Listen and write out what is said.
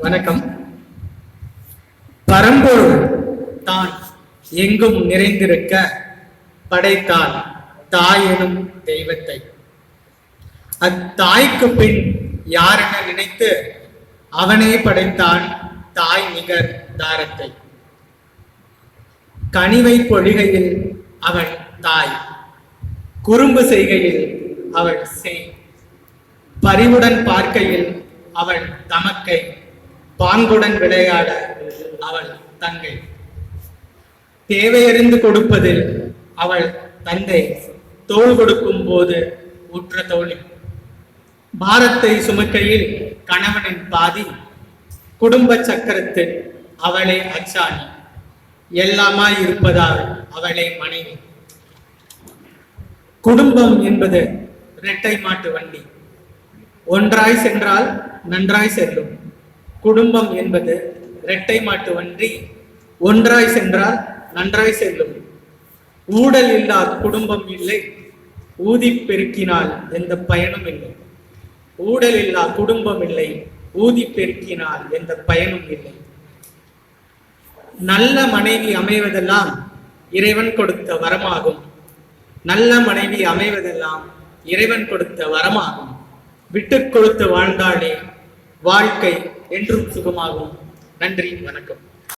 வணக்கம். பரம்பொருள் தான் எங்கும் நிறைந்திருக்க படைத்தான் தாய் எனும் தெய்வத்தை. அத்தாய்க்கு பின் யாரென நினைத்து அவனே படைத்தான் தாய் நிகர் தாரத்தை. கனிவை பொழிகையில் அவன் தாய். குறும்பு செய்கையில் அவள் செய். பரிவுடன் பார்க்கையில் அவள் தமக்கை. பாங்குடன் விளையாட அவள் தங்கை. தேவையறிந்து கொடுப்பதில் அவள் தந்தை தோள் கொடுக்கும் போது உற்ற தோழி. பாரத்தை சுமக்கையில் கணவனின் பாதி குடும்ப சக்கரத்தில் அவளே அச்சாணி. எல்லாமாய் இருப்பதால் அவளே மனைவி. குடும்பம் என்பது இரட்டை மாட்டு வண்டி. ஒன்றாய் சென்றால் நன்றாய் செல்லும். குடும்பம் என்பது இரட்டை மாட்டு வன்றி ஒன்றாய் சென்றால் நன்றாய் செல்லும். ஊடல் இல்லாத குடும்பம் இல்லை. ஊதி பெருக்கினால் எந்த பயனும் இல்லை. ஊடல் இல்லா குடும்பம் இல்லை. ஊதி பெருக்கினால் எந்த பயனும் இல்லை. நல்ல மனைவி அமைவதெல்லாம் இறைவன் கொடுத்த வரமாகும். நல்ல மனைவி அமைவதெல்லாம் இறைவன் கொடுத்த வரமாகும். விட்டுக் கொடுத்து வாழ்ந்தாலே வாழ்க்கை என்றும் சுகமாகும் நன்றி வணக்கம்.